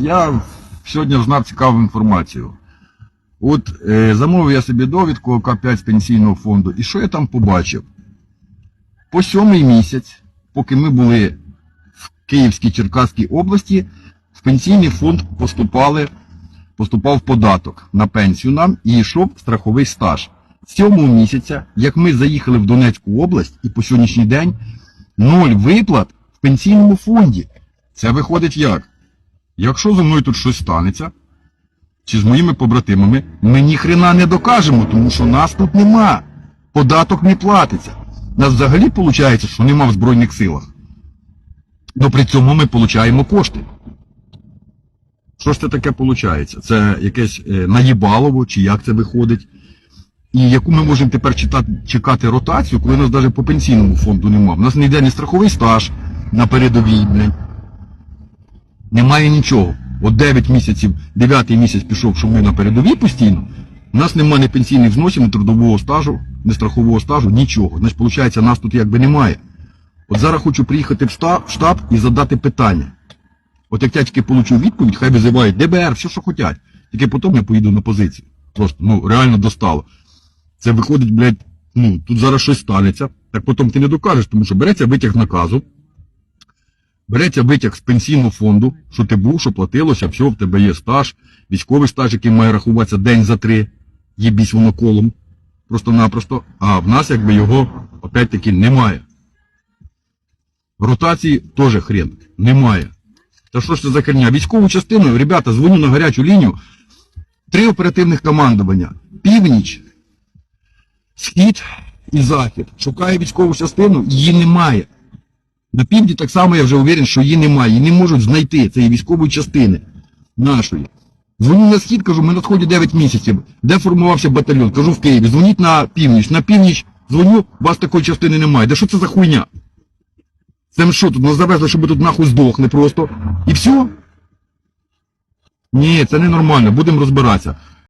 Я сьогодні знав цікаву інформацію. От е, замовив я собі довідку ОК5 з пенсійного фонду, і що я там побачив? По сьомий місяць, поки ми були в Київській Черкаській області, в пенсійний фонд поступали, поступав податок на пенсію нам і йшов страховий стаж. Сьомого місяця, як ми заїхали в Донецьку область, і по сьогоднішній день ноль виплат в пенсійному фонді. Це виходить як? Якщо зі мною тут щось станеться, чи з моїми побратимами, ми ніхрена не докажемо, тому що нас тут нема. Податок не платиться. Нас взагалі виходить, що нема в Збройних силах. Но при цьому ми отримуємо кошти. Що ж це таке виходить? Це якесь е, наїбалово, чи як це виходить? І яку ми можемо тепер читати, чекати ротацію, коли нас навіть по пенсійному фонду немає. У нас не йде ні страховий стаж на передовій, блядь. Немає нічого. От 9 місяців, 9 місяць пішов, що ми на передовій постійно. У нас немає ні пенсійних взносів, ні трудового стажу, ні страхового стажу, нічого. Значить, виходить, нас тут якби немає. От зараз хочу приїхати в штаб, і задати питання. От як я тільки получу відповідь, хай визивають ДБР, все, що хочуть. Тільки потім я поїду на позицію. Просто, ну, реально достало. Це виходить, блядь, ну, тут зараз щось станеться, так потім ти не докажеш, тому що береться витяг наказу, береться витяг з пенсійного фонду, що ти був, що платилося, все, в тебе є стаж, військовий стаж, який має рахуватися день за три, їбісь воно колом, просто-напросто, а в нас якби його опять-таки немає. Ротації теж хрен, немає. Та що ж це за херня? Військову частину, ребята, дзвоню на гарячу лінію, три оперативних командування, північ, схід і захід. Шукає військову частину, її немає. На півдні так само я вже уверен, що її немає. Її не можуть знайти цієї військової частини нашої. Дзвоню на схід, кажу, ми на сході 9 місяців. Де формувався батальйон? Кажу в Києві. Дзвоніть на північ. На північ дзвоню, вас такої частини немає. Де що це за хуйня? Це що, тут нас завезли, щоб ми тут нахуй здохли просто. І все? Ні, це ненормально, будемо розбиратися.